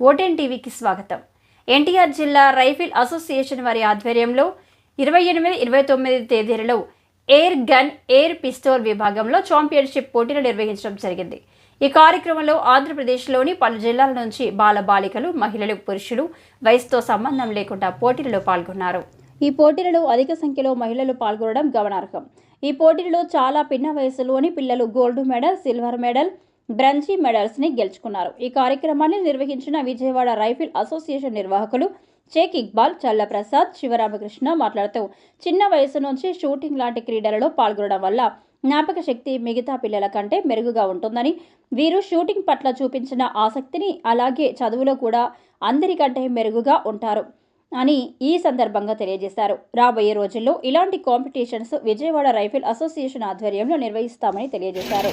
ఓటెన్ టీవీకి స్వాగతం. ఎన్టీఆర్ జిల్లా రైఫిల్ అసోసియేషన్ వారి ఆధ్వర్యంలో ఇరవై ఎనిమిది ఇరవై తొమ్మిది తేదీలలో ఎయిర్ గన్ ఎయిర్ పిస్తోల్ విభాగంలో ఛాంపియన్షిప్ పోటీలు నిర్వహించడం జరిగింది. ఈ కార్యక్రమంలో ఆంధ్రప్రదేశ్లోని పలు జిల్లాల నుంచి బాలబాలికలు మహిళలు పురుషులు వయసుతో సంబంధం లేకుండా పోటీలలో పాల్గొన్నారు. ఈ పోటీలలో అధిక సంఖ్యలో మహిళలు పాల్గొనడం గమనార్హం. ఈ పోటీలలో చాలా పిన్న వయసులోని పిల్లలు gold medal silver medal bronze మెడల్స్ని గెలుచుకున్నారు. ఈ కార్యక్రమాన్ని నిర్వహించిన విజయవాడ రైఫిల్ అసోసియేషన్ నిర్వాహకులు షేక్ ఇక్బాల్ చల్లప్రసాద్ శివరామకృష్ణ మాట్లాడుతూ చిన్న వయసు నుంచి షూటింగ్ లాంటి క్రీడలలో పాల్గొనడం వల్ల జ్ఞాపక శక్తి మిగతా పిల్లల కంటే మెరుగుగా ఉంటుందని వీరు షూటింగ్ పట్ల చూపించిన ఆసక్తిని అలాగే చదువులో కూడా అందరికంటే మెరుగుగా ఉంటారు అని ఈ సందర్భంగా తెలియజేశారు. రాబోయే రోజుల్లో ఇలాంటి కాంపిటీషన్స్ విజయవాడ రైఫిల్ అసోసియేషన్ ఆధ్వర్యంలో నిర్వహిస్తామని తెలియజేశారు.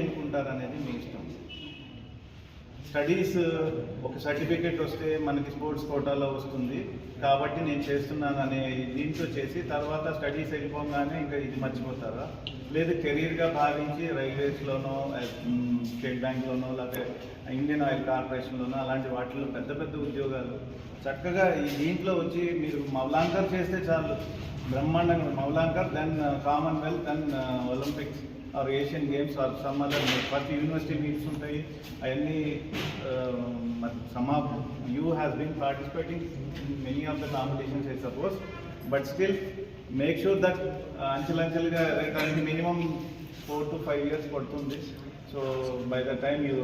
ఎన్నుకుంటారు అనేది మీ ఇష్టం? స్టడీస్ ఒక సర్టిఫికేట్ వస్తే మనకి స్పోర్ట్స్ కోటాలో వస్తుంది. కాబట్టి నేను చేస్తున్నాను అనే దీంతో చేసి తర్వాత స్టడీస్ వెళ్ళిపోగానే ఇంకా ఇది మర్చిపోతారా? లేదు కెరీర్గా భావించి రైల్వేస్లోనో స్టేట్ బ్యాంక్లోనో లేకపోతే ఇండియన్ ఆయిల్ కార్పొరేషన్లోనో అలాంటి వాటిలో పెద్ద పెద్ద ఉద్యోగాలు. చక్కగా ఈ దీంట్లో వచ్చి మీరు మౌలాంకర్ చేస్తే చాలు. బ్రహ్మాండంగా. Mavalankar then Commonwealth then Olympics. Or Asian Games or some other ప్రతి యూనివర్సిటీ మీట్స్ ఉంటాయి. అవన్నీ some of you has been participating many of the competitions I suppose. But still make sure that అంచెలంచెలుగా దానికి minimum four to five years పడుతుంది. So by the time you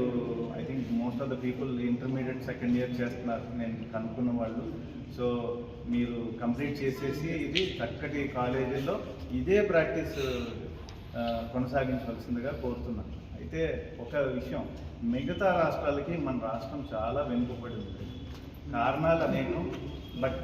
I think most of the people intermediate second year చేస్తున్నారు. నేను కనుక్కున్న వాళ్ళు. So మీరు complete చేసేసి ఇది చక్కటి కాలేజీలో ఇదే ప్రాక్టీస్ కొనసాగించవలసిందిగా కోరుతున్నాను. అయితే ఒక విషయం మిగతా రాష్ట్రాలకి మన రాష్ట్రం చాలా వెనుకబడి ఉంది. కారణాలు నేను బట్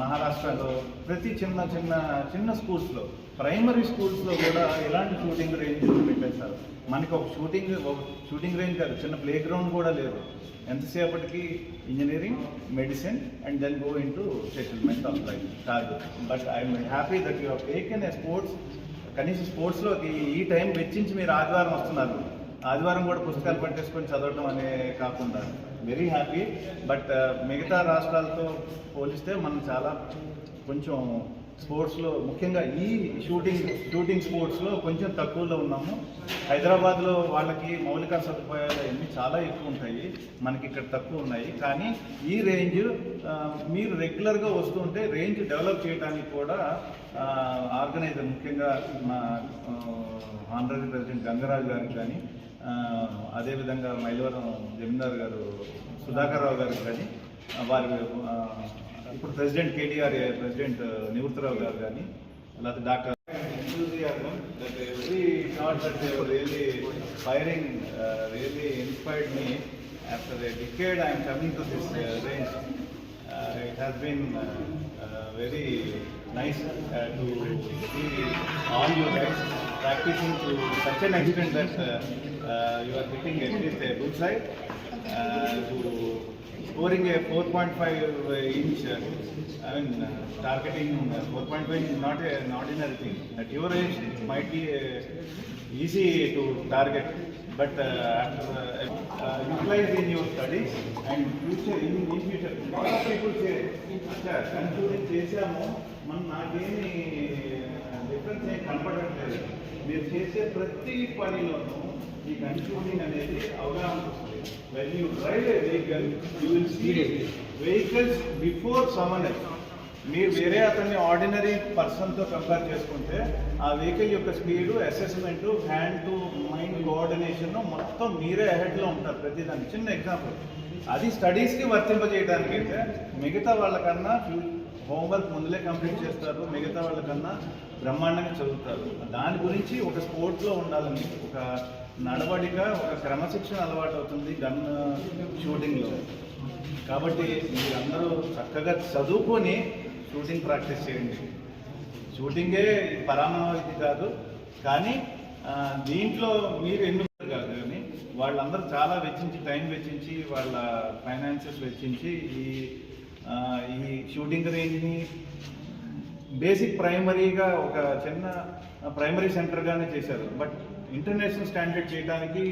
మహారాష్ట్రలో ప్రతి చిన్న చిన్న చిన్న స్కూల్స్లో ప్రైమరీ స్కూల్స్లో కూడా ఇలాంటి షూటింగ్ రేంజ్ పెట్టేస్తారు మనకి ఒక షూటింగ్ ఒక షూటింగ్ రేంజ్ కాదు చిన్న ప్లే గ్రౌండ్ కూడా లేదు. ఎంతసేపటికి engineering medicine and then go in to settlement of life. కాదు. But I'm happy that you have an a sports కనీసం స్పోర్ట్స్లోకి ఈ టైం వెచ్చించి మీరు ఆదివారం వస్తున్నారు. ఆదివారం కూడా పుస్తకాలు పట్టేసుకొని చదవడం అనే కాకుండా వెరీ హ్యాపీ బట్ మిగతా రాష్ట్రాలతో పోలిస్తే మనం చాలా కొంచెం స్పోర్ట్స్లో ముఖ్యంగా ఈ షూటింగ్ షూటింగ్ స్పోర్ట్స్లో కొంచెం తక్కువలో ఉన్నాము. హైదరాబాద్లో వాళ్ళకి మౌలిక సదుపాయాలు అన్నీ చాలా ఎక్కువ ఉంటాయి. మనకి ఇక్కడ తక్కువ ఉన్నాయి. కానీ ఈ రేంజ్ మీరు రెగ్యులర్గా వస్తుంటే రేంజ్ డెవలప్ చేయడానికి కూడా ఆర్గనైజర్ ముఖ్యంగా మా ఆంధ్రప్రదేశ్ ప్రెసిడెంట్ గంగరాజు గారికి కానీ అదేవిధంగా మైలవరం జమీందార్ గారు సుధాకర్ రావు గారికి కానీ వారి ఇప్పుడు ప్రెసిడెంట్ కేటీఆర్ ప్రెసిడెంట్ నివృత్తరావు గారు కానీ లేకపోతే doctor enthusiasm that every shot that they were really firing uh, really inspired me. After a decade, I am coming to this uh, range. Uh, it has been uh, uh, very nice uh, to see all you guys practicing to such an extent that uh, uh, you are hitting at least a bullseye uh, to scoring a 4.5 inch. Uh, I mean, uh, targeting uh, 4.5 is not a, an ordinary thing. At your age, it might be uh, easy to target, but uh, after uh, uh, utilize in your studies and future in, in future. lot of people say, అచ్చా concluding చేశాము మనం నాకేమి difference ఏం కనపడట్లేదు మీరు చేసే ప్రతి పనిలోనూ ఈ కన్క్లూడింగ్ అనేది అవగాహన వస్తుంది when you drive a vehicle you will see vehicles before someone మీరు వేరే అతన్ని ఆర్డినరీ పర్సన్తో కంపేర్ చేసుకుంటే ఆ వెహికల్ యొక్క speed assessment hand to mind coordination మొత్తం మీరే అహెడ్లో ఉంటారు ప్రతిదానికి చిన్న ఎగ్జాంపుల్ అది స్టడీస్కి వర్తింపజేయడానికి అయితే మిగతా వాళ్ళకన్నా హోంవర్క్ ముందులే కంప్లీట్ చేస్తారు. మిగతా వాళ్ళకన్నా బ్రహ్మాండంగా చదువుతారు. దాని గురించి ఒక స్పోర్ట్స్లో ఉండాలని ఒక నడవడిక ఒక క్రమశిక్షణ అలవాటు అవుతుంది గన్ షూటింగ్లో. కాబట్టి మీరందరూ చక్కగా చదువుకొని షూటింగ్ ప్రాక్టీస్ చేయండి. షూటింగే పరామావధి కాదు కానీ దీంట్లో మీరు ఎందుకు కాదు కానీ వాళ్ళందరూ చాలా వెచ్చించి టైం వెచ్చించి వాళ్ళ ఫైనాన్సెస్ వెచ్చించి ఈ ఈ షూటింగ్ రేంజ్ని బేసిక్ ప్రైమరీగా ఒక చిన్న ప్రైమరీ సెంటర్గానే చేశారు. బట్ ఇంటర్నేషనల్ స్టాండర్డ్ చేయడానికి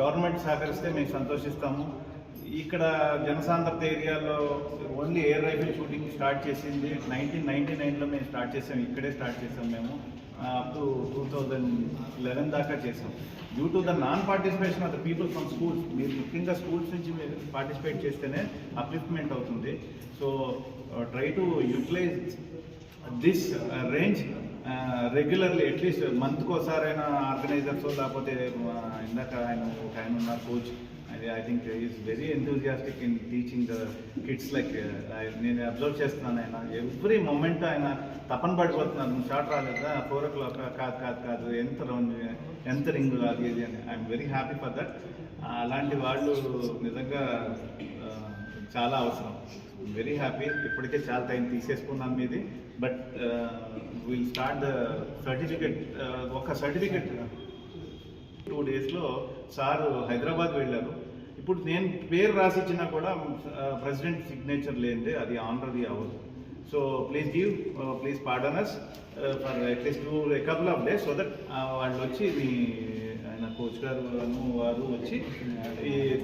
గవర్నమెంట్ సహకరిస్తే మేము సంతోషిస్తాము. ఇక్కడ జనసాంద్రత ఏరియాలో only air rifle shooting start చేసింది. నైన్టీన్ నైన్టీ నైన్లో మేము స్టార్ట్ చేసాం. ఇక్కడే స్టార్ట్ చేసాం మేము. Up to two thousand eleven దాకా చేసాం. Due to the non participation of the people from schools మీరు ముఖ్యంగా స్కూల్స్ నుంచి మీరు పార్టిసిపేట్ చేస్తేనే అప్లిఫ్ట్మెంట్ అవుతుంది. So try to utilise this range regularly at least మంత్కి ఒకసారైనా ఆర్గనైజర్స్ లేకపోతే ఇందాక ఆయన ఒక ఆయన ఉన్నారు కోచ్ అది I think is very enthusiastic in teaching the kids like నేను అబ్జర్వ్ చేస్తున్నాను ఆయన. ఎవ్రీ మూమెంట్ ఆయన తపన పడిపోతున్నారు. షార్ట్ రాలేదా? ఫోర్ ఓ క్లాక్ కాదు కాదు కాదు. ఎంత రౌండ్ ఎంత రింగ్ అది ఇది అని. I'm very happy for that అలాంటి వాళ్ళు నిజంగా చాలా అవసరం. వెరీ హ్యాపీ ఇప్పటికే చాలా టైం తీసేసుకున్నాను మీది. But will start the certificate ఒక సర్టిఫికెట్ టూ డేస్లో సార్ హైదరాబాద్ వెళ్ళారు. ఇప్పుడు నేను పేరు రాసి ఇచ్చినా కూడా uh, ప్రెసిడెంట్ సిగ్నేచర్ లేనిదే అది ఆనరది అవ్వదు. So please give please pardons for at least two couple of days so that వాళ్ళు వచ్చి మీ కోచ్ గారు వారు వచ్చి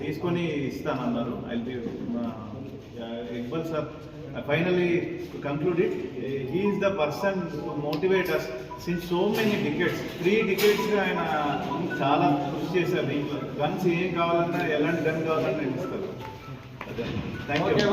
తీసుకొని ఇస్తానన్నారు. I B Iqbal sir finally conclude it is the person motivate us since so many decades three డికెట్స్గా ఆయన చాలా కృషి చేశారు దీంట్లో. గన్స్ ఏం కావాలన్నా ఎలాంటి గన్ కావాలన్నా నేను ఇస్తారు థ్యాంక్ యూ